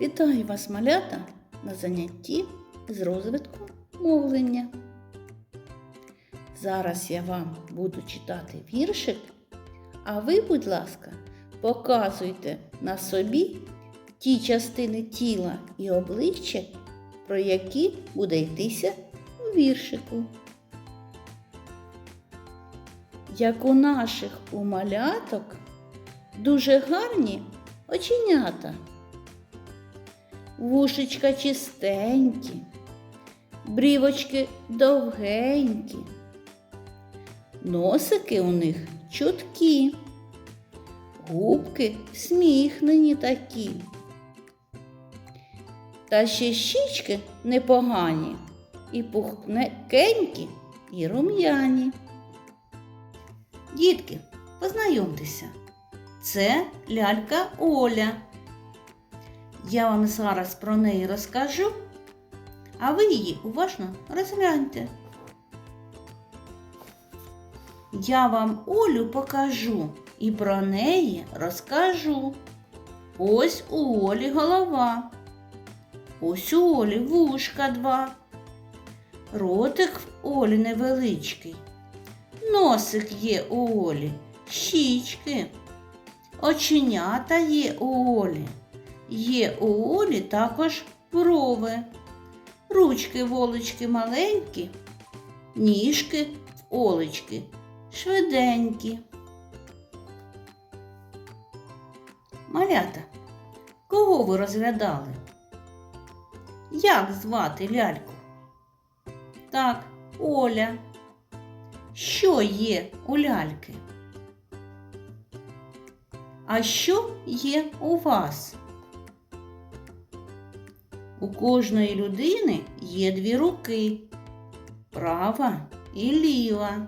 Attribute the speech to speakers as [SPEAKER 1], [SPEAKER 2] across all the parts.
[SPEAKER 1] Вітаю вас, малята, на занятті з розвитку мовлення. Зараз я вам буду читати віршик, а ви, будь ласка, показуйте на собі ті частини тіла і обличчя, про які буде йтися у віршику. Як у наших у маляток дуже гарні оченята. Вушечка чистенькі, брівочки довгенькі, носики у них чуткі, губки сміхнені такі. Та ще щічки непогані, і пухненькі, і рум'яні. Дітки, познайомтеся, це лялька Оля. Я вам зараз про неї розкажу, а ви її уважно розгляньте. Я вам Олю покажу і про неї розкажу. Ось у Олі голова, ось у Олі вушка два, ротик в Олі невеличкий, носик є у Олі, щічки, оченята є у Олі. Є у Олі також брови, ручки волочки маленькі, ніжки в олечки швиденькі. Малята, кого ви розглядали? Як звати ляльку? Так, Оля. Що є у ляльки? А що є у вас? У кожної людини є дві руки права і ліва.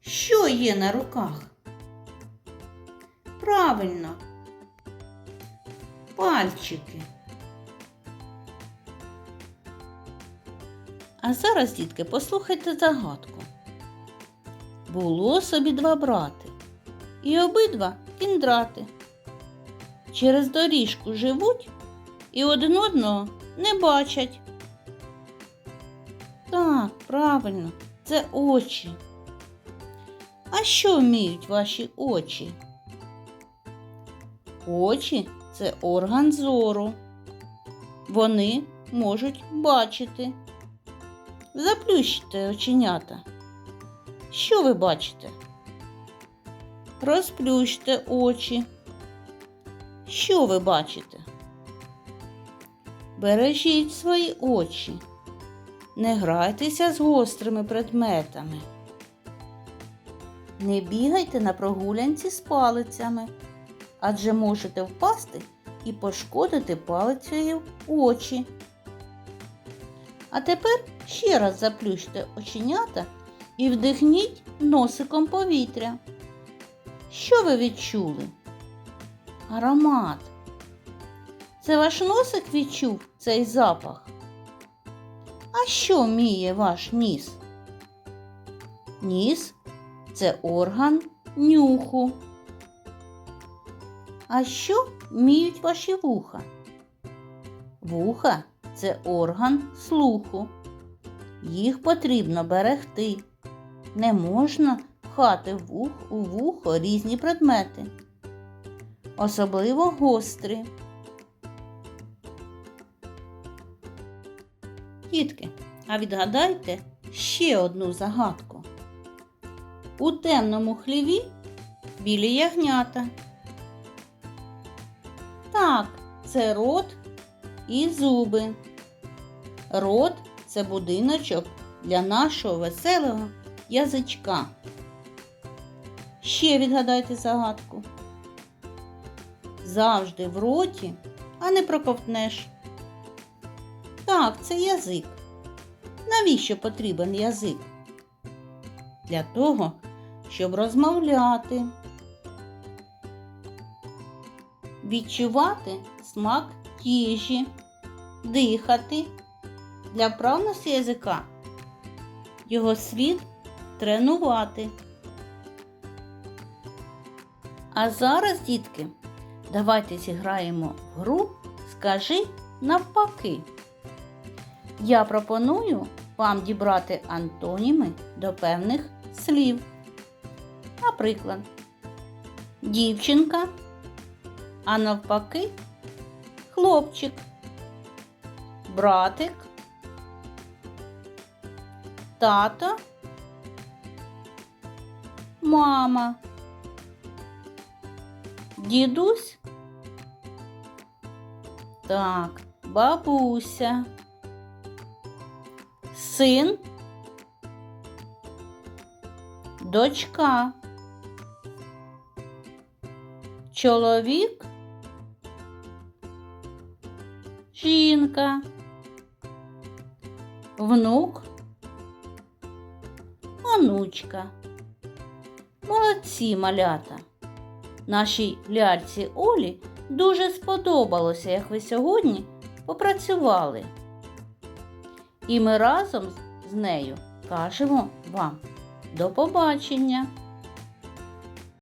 [SPEAKER 1] Що є на руках? Правильно, пальчики. А зараз, дітки, послухайте загадку. Було собі два брати, і обидва кіндрати. Через доріжку живуть і один одного не бачать. Так, правильно, це очі. А що вміють ваші очі? Очі це орган зору. Вони можуть бачити. Заплющте оченята. Що ви бачите? Розплющте очі. Що ви бачите? Бережіть свої очі. Не грайтеся з гострими предметами. Не бігайте на прогулянці з палицями, адже можете впасти і пошкодити палицею очі. А тепер ще раз заплющте оченята і вдихніть носиком повітря. Що ви відчули? Аромат. Це ваш носик відчув цей запах? А що вміє ваш ніс? Ніс це орган нюху. А що вміють ваші вуха? Вуха це орган слуху. Їх потрібно берегти. Не можна пхати вух у вухо різні предмети, особливо гострі. Дітки, а відгадайте ще одну загадку. У темному хліві білі ягнята. Так, це рот і зуби. Рот це будиночок для нашого веселого язичка. Ще відгадайте загадку. Завжди в роті, а не проковтнеш. Так, це язик. Навіщо потрібен язик? Для того, щоб розмовляти, відчувати смак їжі, дихати. Для вправності язика його слід тренувати. А зараз, дітки, Давайте зіграємо в гру Скажи навпаки. Я пропоную вам дібрати антоніми до певних слів. Наприклад, дівчинка, а навпаки хлопчик, братик, тато, мама, дідусь. Так, бабуся, син, дочка, чоловік, жінка, внук, онучка. Молодці малята. Нашій ляльці Олі дуже сподобалося, як ви сьогодні попрацювали. І ми разом з нею кажемо вам до побачення!